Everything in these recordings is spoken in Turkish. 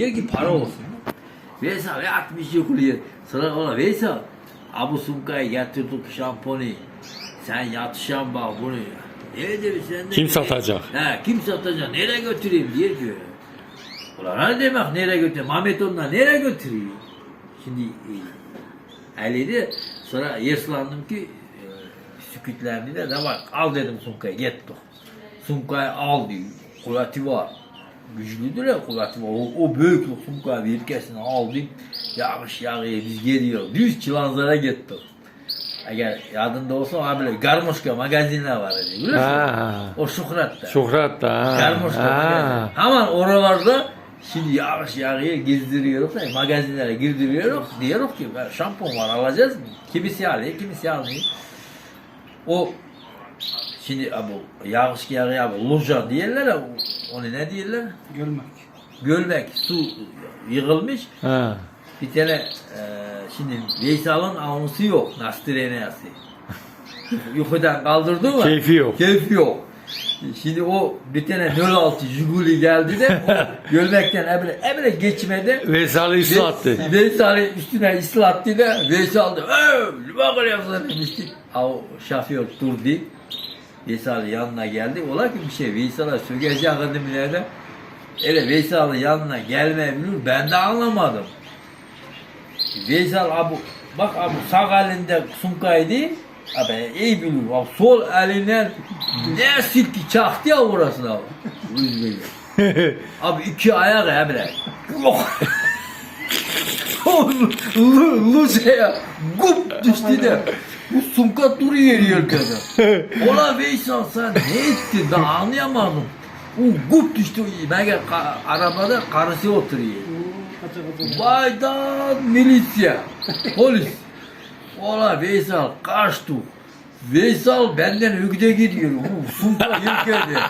Diyor ki para olsun. Veysel yatmış yukarıya. Sonra ona Veysel Abu Sumka'yı getirdik şamponu. Sen yatışan bak bunu. Ne demiş sen de? Kim satacak? He, kim satacak? Nereye götüreyim diyor ki. Ulan ne demek nereye götüreyim? Ahmet onunla nereye götüreyim? Şimdi e, öyleydi. Sonra yerslandım ki e, sükütlerini de de bak al dedim Sumka'yı gittik. Sumka'yı al diyor. Kuvveti var. Güçlüdür ya kuvveti. O, o büyük Sumka'yı bir kesin aldım. Yağış yağıyor biz geliyor. Düz Çılanzara gittik. Eğer yadında olsa ha böyle Garmoşka magazinler var dedi. Biliyor musun? Ha. O Şuhrat'ta. Şuhrat da. ha. Garmoşka magazin. Hemen oralarda şimdi yağış yağıyor gezdiriyoruz. Yani magazinlere girdiriyoruz. Diyoruz ki "Ben şampon var alacağız mı? Kimisi alıyor, kimisi almıyor. O şimdi bu yağış yağıyor abi loja diyorlar ya onu ne diyorlar? Görmek. Gölmek su yığılmış. Ha. Bir tane e, şimdi Veysal'ın avunusu yok. Nastreneyası. Yukarıdan kaldırdı mı? Keyfi yok. Keyfi yok. Şimdi o bir tane 06 Jiguli geldi de o gölmekten ebile, ebile geçmedi. Veysel ıslattı. Ve- Veysal'ın üstüne ıslattı da Veysal da "Ey, ne bakar yapsın demiştik. O şoför durdu. Veysal'ın yanına geldi. Ola ki bir şey Veysal'a sökecek adımlarına. Öyle Veysal'ın yanına gelmeyebilir. Ben de anlamadım. Veysel abu bak abu sağ elinde sumkaydı. Abi iyi bilir. Abi sol elinden ne silki çaktı ya orasına abi. Abi iki ayak emre. Yok. Luce'ye gup düştü de bu sumka duruyor yerkede. Ola Veysel sen ne ettin ben anlayamadım. O gup düştü. Ben gel ka- arabada karısı oturuyor. Kaça. Baydan milisya, polis. Ola Veysel kaçtı. Veysel benden hükde gidiyor. Bu sunta yürkedi.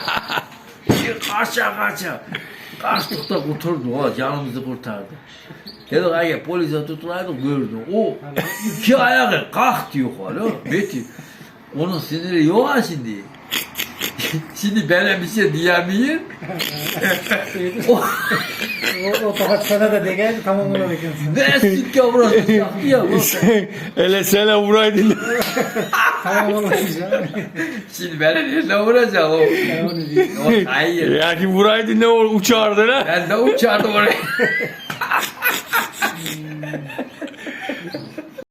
kaça kaça. Kaçtık da kurtardı. O canımızı kurtardı. Dedik eğer polise tutulaydı gördü. O iki ayağı kalk diyor hala. Beti. Onun siniri yok ha şimdi. şimdi bana bir şey diyemiyor. o, O, o tokat sana da de tamam ona bakın. ne sikke burası yaktı ya. Hele sene vuraydın. Tamam ona bakacağım. Şimdi beni ne vuracak o? Ben hayır. Ya ki vuraydın ne uçardın ha? Ben de uçardım oraya. Mm.